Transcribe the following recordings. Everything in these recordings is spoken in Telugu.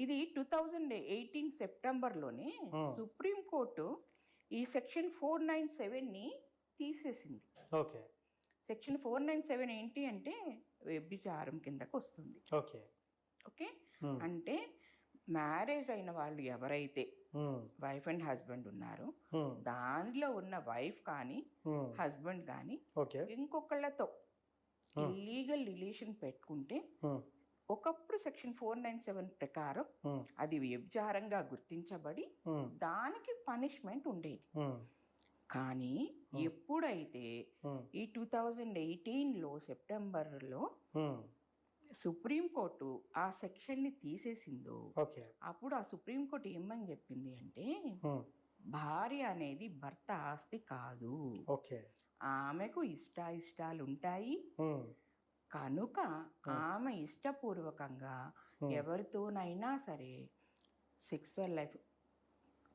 ఇది టూ థౌజండ్ ఎయిటీన్ సెప్టెంబర్లోనే. సుప్రీంకోర్టు ఈ సెక్షన్ ఫోర్ నైన్ సెవెన్ని తీసేసింది. Okay. Section four nine seven ఏంటి అంటే వ్యభిచారం కిందకు వస్తుంది. ఓకే. ఓకే. అంటే మ్యారేజ్ అయిన వాళ్ళు ఎవరైతే వైఫ్ అండ్ హస్బెండ్ ఉన్నారో దానిలో ఉన్న వైఫ్ కానీ హస్బెండ్ కానీ ఇంకొకళ్ళతో ఇల్లీగల్ రిలేషన్ పెట్టుకుంటే సెక్షన్ ఫోర్ నైన్ సెవెన్ ప్రకారం అది వ్యభిచారంగా గుర్తించబడి దానికి పనిష్మెంట్ ఉండేది. కానీ ఎప్పుడైతే ఈ టూ థౌజండ్ ఎయిటీన్లో సెప్టెంబర్లో ఉమ్, సుప్రీంకోర్టు ఆ సెక్షన్ని తీసేసిందో అప్పుడు ఆ సుప్రీంకోర్టు ఏమని చెప్పింది అంటే భార్య అనేది భర్త ఆస్తి కాదు. ఓకే. ఆమెకు ఇష్టాయిష్టాలు ఉంటాయి కనుక ఆమె ఇష్టపూర్వకంగా ఎవరితోనైనా సరే సెక్సువల్ లైఫ్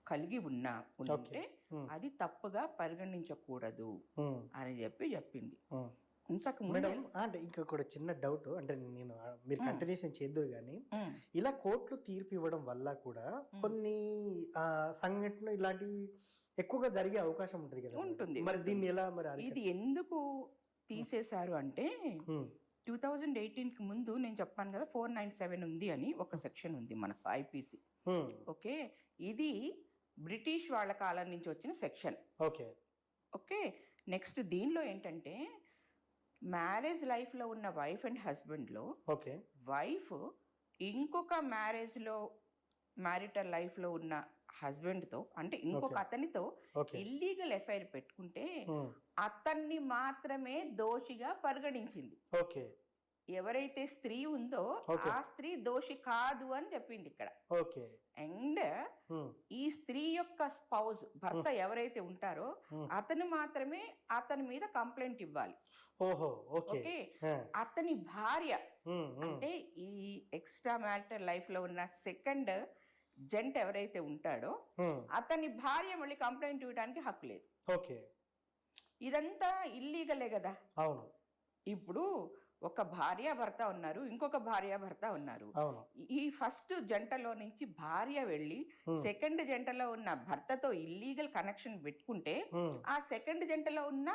కలిగి ఉన్నా ఉంటే. అది తప్పుగా పరిగణించకూడదు అని చెప్పి చెప్పింది. ఇంతకు మేడం అంటే ఇంకా కూడా చిన్న డౌట్ అంటే నేను మీరు కంటిన్యూషన్ చేద్దరు కానీ ఇలా కోర్టులు తీర్పు ఇవ్వడం వల్ల కూడా కొన్ని ఆ, సంఘటనలు ఇలాంటి ఎక్కువగా జరిగే అవకాశం ఉంటుంది కదా ఉంటుంది, మరి దీన్ని ఎలా మరి ఇది ఎందుకు తీసేశారు అంటే టూ థౌజండ్ ఎయిటీన్కి ముందు నేను చెప్పాను కదా ఫోర్ నైన్ సెవెన్ ఉంది అని ఒక సెక్షన్ ఉంది మనకు ఐపీసీ. ఓకే? ఇది బ్రిటిష్ వాళ్ళ కాలం నుంచి వచ్చిన సెక్షన్. ఓకే. ఓకే? నెక్స్ట్ దీనిలో ఏంటంటే మ్యారేజ్ లైఫ్లో ఉన్న వైఫ్ అండ్ హస్బెండ్లో ఓకే. వైఫ్ ఇంకొక మ్యారేజ్లో మ్యారిటల్ లైఫ్లో ఉన్న హస్బెండ్తో అంటే ఇంకొక అతనితో ఇల్లీగల్ ఎఫ్ఐఆర్ పెట్టుకుంటే అతన్ని మాత్రమే దోషిగా పరిగణించింది. ఓకే. ఎవరైతే స్త్రీ ఉందో. ఆ స్త్రీ దోషి కాదు అని చెప్పింది ఇక్కడ. అండ్ ఈ స్త్రీ యొక్క స్పౌజ్ భర్త ఎవరైతే ఉంటారో. అతను మాత్రమే అతని మీద కంప్లైంట్ ఇవ్వాలి. ఓకే. అతని భార్య అంటే ఈ ఎక్స్ట్రా మ్యారిటల్ లైఫ్లో ఉన్న సెకండ్ జంట్ ఎవరైతే ఉంటాడో అతని భార్య మళ్ళీ కంప్లైంట్ ఇవ్వడానికి హక్కు లేదు. ఓకే. ఇదంతా ఇల్లీగలే కదా. అవును. ఇప్పుడు ఒక భార్య భర్త ఉన్నారు ఇంకొక భార్య భర్త ఉన్నారు. ఈ ఫస్ట్ జంటలో నుంచి భార్య వెళ్ళి సెకండ్ జంటలో ఉన్న భర్తతో ఇల్లీగల్ కనెక్షన్ పెట్టుకుంటే ఆ సెకండ్ జంటలో ఉన్న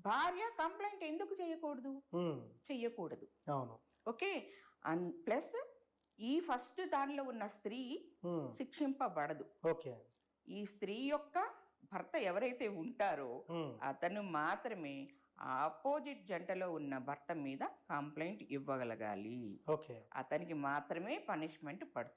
భార్య కంప్లైంట్ ఎందుకు చేయకూడదు? చెయ్యకూడదు. అవును. ఓకే. ప్లస్ ఈ ఫస్ట్ దానిలో ఉన్న స్త్రీ శిక్షింపబడదు. ఓకే. ఈ స్త్రీ యొక్క భర్త ఎవరైతే ఉంటారో అతను మాత్రమే ఆపోజిట్ జంటలో ఉన్న భర్త మీద కంప్లైంట్ ఇవ్వగలగాలి. ఓకే. అతనికి మాత్రమే పనిష్మెంట్ పడుతుంది.